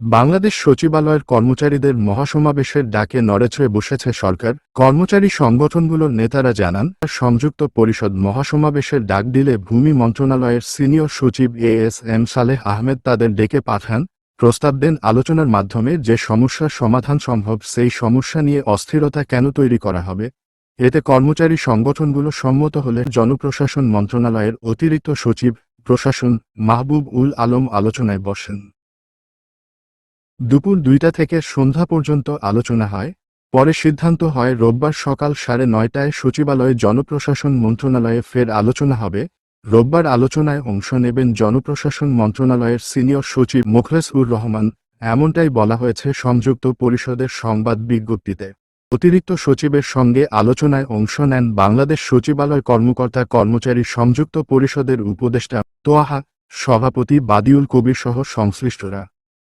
বাংলাদেশ সচিবালয়ের কর্মচারীদের মহাসমাবেশের ডাকে নড়েচড়ে বসেছে সরকার। কর্মচারী সংগঠনগুলোর নেতারা জানান, সংযুক্ত পরিষদ মহাসমাবেশের ডাক দিলে ভূমি মন্ত্রণালয়ের সিনিয়র সচিব A S M Saleh Ahmed তাদের ডেকে পাঠান, প্রস্তাব দেন আলোচনার মাধ্যমে যে সমস্যার সমাধান সম্ভব, সেই সমস্যা নিয়ে অস্থিরতা কেন তৈরি করা হবে। এতে কর্মচারী সংগঠনগুলো সম্মত হলে জনপ্রশাসন মন্ত্রণালয়ের অতিরিক্ত সচিব, প্রশাসন মাহবুব উল আলম আলোচনায় বসেন। দুপুর দুইটা থেকে সন্ধ্যা পর্যন্ত আলোচনা হয়। পরে সিদ্ধান্ত হয়, রোববার সকাল সাড়ে নয়টায় সচিবালয়ে জনপ্রশাসন মন্ত্রণালয়ে ফের আলোচনা হবে। রোববার আলোচনায় অংশ নেবেন জনপ্রশাসন মন্ত্রণালয়ের সিনিয়র সচিব মুখলেস উর রহমান। এমনটাই বলা হয়েছে সংযুক্ত পরিষদের সংবাদ বিজ্ঞপ্তিতে। অতিরিক্ত সচিবের সঙ্গে আলোচনায় অংশ নেন বাংলাদেশ সচিবালয় কর্মকর্তা কর্মচারী সংযুক্ত পরিষদের উপদেষ্টা তোয়াহা, সভাপতি বাদিউল কবির সহ সংশ্লিষ্টরা।